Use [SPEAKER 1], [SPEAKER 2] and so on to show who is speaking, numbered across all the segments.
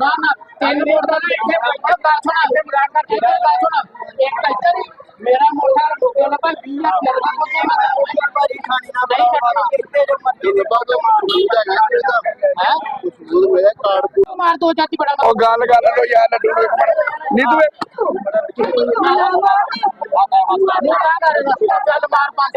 [SPEAKER 1] ਨਾ ਨਾ ਤਿੰਨ ਵੋਟ ਦਾ ਨਾ ਇੱਥੇ ਬੈਠਾ ਗੱਲ ਸੁਣਾ ਇੱਥੇ ਮਜ਼ਾਕ ਕਰਕੇ ਇੱਥੇ ਗੱਲ ਸੁਣਾ ਇੱਕ ਇੱਧਰ ਹੀ ਮੇਰਾ ਮੋਟਾ ਰੁਕਿਆ ਨਾ ਭਾਈ 20 ਲੱਖ ਲੱਗਦਾ ਕੋਈ ਮੈਂ ਕੋਈ ਭਾਰੀ ਖਾਣੀ ਨਾ ਨਹੀਂ ਕਰਨਾ ਇੱਥੇ ਜੋ ਮਰਜ਼ੀ
[SPEAKER 2] ਇਹਦੇ ਬਾਅਦ ਮਸੂਦ ਹੈਗਾ ਇਹਦਾ
[SPEAKER 1] ਹੈ
[SPEAKER 2] ਮਸੂਦ ਹੋਇਆ ਕਾਰਡ
[SPEAKER 1] ਮਾਰ ਦੋ ਚਾਤੀ ਬੜਾ
[SPEAKER 3] ਉਹ ਗੱਲ ਕਰ ਲੋ ਯਾਰ ਲੱਡੂ ਨੂੰ ਇੱਕ ਮਿੰਟ। ਨੀ ਤੂੰ
[SPEAKER 1] ਚੱਲ ਮਾਰ ਪੰਜ।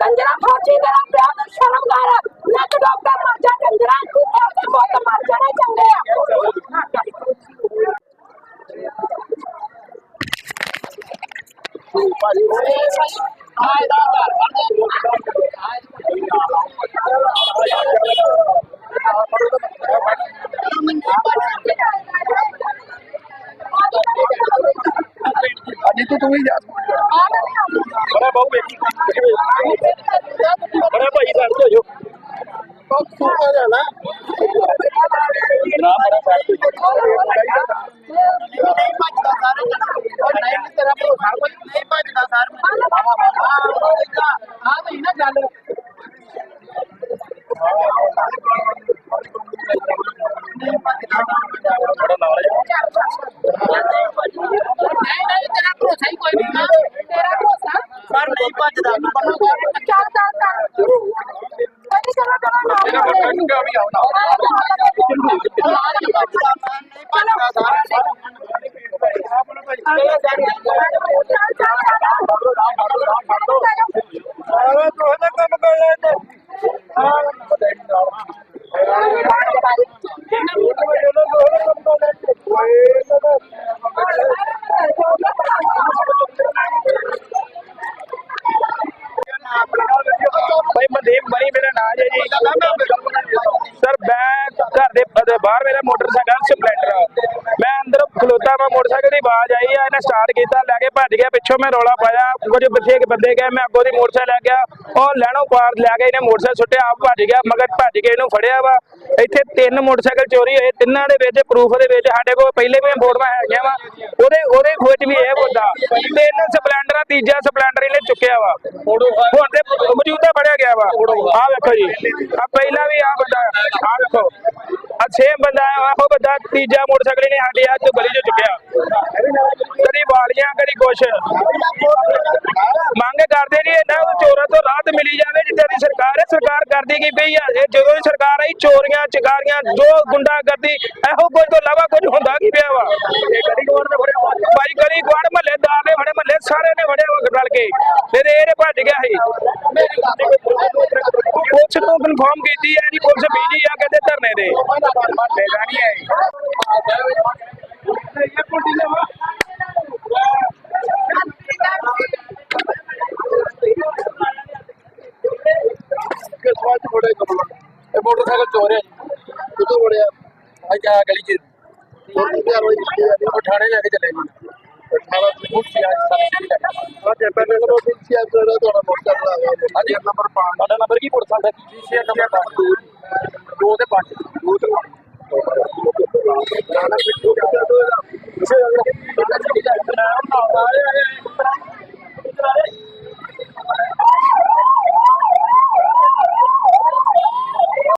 [SPEAKER 4] ਕੰਜਰਾ ਫੌਜੀ ਤੇਰਾ ਪਿਆ ਤਾਂ ਸ਼ਰਮ ਕਰ ਨੱਕ ਡੋਬਦਾ ਮਰ ਜਾ ਕੰਜਰਾ ਤੂੰ ਤੇ ਮੌਤ ਮਰ ਜਾਣਾ ਚੰਗੇ ਆ
[SPEAKER 3] ਅੱਜ ਤੂੰ ਤੂੰ ਹੀ ਜਾ
[SPEAKER 5] ਬੜਾ ਬਾਹੂ ਵੇਖੀ ਬੜਾ ਭਾਈ ਸਾਈਡ ਹੋ ਜਾਓ
[SPEAKER 2] ਬਹੁਤ ਸੁਪਰ ਜਾਣਾ
[SPEAKER 5] ਨਾ ਬੜਾ ਸਾਈਡ
[SPEAKER 1] ਨਹੀਂ ਭੱਜਦਾ ਸਰ ਉਹ ਤੇਰਾ ਭਰੋਸਾ ਕੋਈ ਨਹੀਂ ਭੱਜਦਾ, ਸਰ ਹਾਂ ਨਹੀਂ ਨਾ ਗੱਲ ਨਹੀਂ ਨਹੀਂ ਤੇਰਾ ਭਰੋਸਾ ਹੀ ਕੋਈ ਨਹੀਂ ਤੇਰਾ ਭਰੋਸਾ ਸਰ ਨਹੀਂ ਭੱਜਦਾ।
[SPEAKER 4] ਚੱਲ ਚੱਲ ਚੱਲ ਕੋਈ ਚਲੋ ਚਲੋ
[SPEAKER 3] ਤੇਰਾ ਬੱਕਾ ਵੀ ਆਉਣਾ
[SPEAKER 2] ਆਵੇ ਤੂੰ ਇਹਦਾ ਕੰਮ ਕਰ ਲੈ ਤੇ
[SPEAKER 5] ਭਾਈ ਮਨਦੀਪ ਬਣੀ ਮੇਰਾ ਨਾਂ ਹੈ ਜੀ। ਸਰ, ਮੈਂ ਘਰ ਦੇ ਬਾਹਰ ਮੇਰਾ ਮੋਟਰਸਾਈਕਲ ਸਪਲੈਂਡਰ ਖਲੋਤਾ ਮੈਂ ਮੋਟਰਸਾਈਕਲ ਦੀ ਆਵਾਜ਼ ਆਈ ਆ, ਇਹਨੇ ਸਟਾਰਟ ਕੀਤਾ, ਲੈ ਕੇ ਭੱਜ ਗਿਆ, ਪਿੱਛੋਂ ਮੈਂ ਰੌਲਾ ਪਾਇਆ, ਕੁਝ ਪਿੱਛੇ ਇੱਕ ਬੰਦੇ ਗਏ, ਮੈਂ ਅੱਗੋਂ ਦੀ ਮੋਟਰਸਾਈਕਲ ਲੈ ਗਿਆ, ਉਹ ਲੈਣੋਂ ਪਾਰ ਲੈ ਕੇ ਇਹਨੇ ਮੋਟਰਸਾਈਕਲ ਸੁੱਟਿਆ, ਆਪ ਭੱਜ ਗਿਆ, ਮਗਰ ਭੱਜ ਕੇ ਇਹਨੂੰ ਫੜਿਆ ਵਾ। ਇੱਥੇ ਤਿੰਨ ਮੋਟਰਸਾਈਕਲ ਚੋਰੀ ਹੋਏ, ਤਿੰਨਾਂ ਦੇ ਵਿੱਚ ਪ੍ਰੂਫ ਦੇ ਵਿੱਚ ਸਾਡੇ ਕੋਲ ਪਹਿਲੇ ਵੀ ਫੋਟੋਆਂ ਹੈਗੀਆਂ ਵਾ, ਉਹਦੇ ਉਹਦੇ ਖੋਜ ਵੀ ਇਹ ਮੁੱਦਾ ਤਿੰਨ ਸਪਲੈਂਡਰ ਤੀਜਾ ਸਪਲੈਂਡਰ ਇਹਨੇ ਚੁੱਕਿਆ ਵਾ। ਹੁਣ ਤੇ ਮੌਜੂਦਾ ਫੜਿਆ ਗਿਆ ਵਾ। ਆਹ ਵੇਖੋ ਜੀ ਆ ਪਹਿਲਾਂ ਵੀ ਆ ਬੰਦਾ ਆਹ ਵੇਖੋ। ਸੇਮ ਬੰਦਾ ਤੀਜਾ ਮੋਟਰਸਾਈਕਲ ਇਹਨੇ ਸਾਡੇ ਆ ਗਲੀ ਚੋਂ ਚੁੱਕਿਆ। ਕਦੀ ਵਾਲੀਆਂ, ਕਦੀ ਕੁਛ। ਮੰਗ ਕਰਦੇ ਨਹੀਂ ਇਹਨਾਂ ਨੂੰ ਚੋਰਾਂ ਤੋਂ ਰਾਹਤ ਮਿਲੀ ਜਾਵੇ, ਜਿੱਦਾਂ ਦੀ ਸਰਕਾਰ ਹੈ, ਸਰਕਾਰ ਕਰਦੀ ਕੀ ਪਈ ਆ। ਇਹ ਜਦੋਂ ਦੀ ਸਰਕਾਰ ਆਈ, ਚੋਰੀਆਂ, ਚਕਾਰੀਆਂ, ਜੋ ਗੁੰਡਾਗਰਦੀ, ਇਹੋ ਕੁਝ ਤੋਂ ਇਲਾਵਾ ਕੁਝ ਹੁੰਦਾ ਕੀ ਪਿਆ ਵਾ? ਭਾਈ ਗਲੀ ਗਵਾੜ ਮਹੱਲੇ ਦਾਰ ਨੇ ਫੜੇ ਮਹੱਲੇ ਸਾਰੇ ਨੇ ਫੜਿਆ ਵਾ ਰਲ ਕੇ। ਫਿਰ ਇਹ ਭੱਜ ਗਿਆ ਸੀ। ਕਨਫਰਮ ਕੀਤੀ ਹੈ ਜੀ ਪੁਲਿਸ ਬੀਜੀ ਆ, ਕਹਿੰਦੇ ਧਰਨੇ ਦੇ
[SPEAKER 2] ਮੋਟਰਸਾਈਕਲ ਚੋਰਿਆ ਕਿਤੋਂ ਬੜਿਆ ਅੱਜ ਆ ਗਲੀ ਚ। ਥਾਣੇ ਲੈ ਕੇ ਚੱਲੇ ਗਏ। मला पुढची आज सांगितली आहे ओके पहले को पुढची आज जरा थोडा मोठा लावा आणि नंबर 5
[SPEAKER 5] ਤੁਹਾਡਾ ਨੰਬਰ ਕੀ ਪੁੱਛ ਸਕਦਾ
[SPEAKER 2] ਜੀ ਸੀ ਨੰਬਰ 2 2 ਤੇ 5 2 ਤੇ 5 ਨਾਨਾ ਪਿੱਛੇ ਜਾ ਦੋ ਜਿਹੜਾ ਜਿਹੜਾ ਜਿਹੜਾ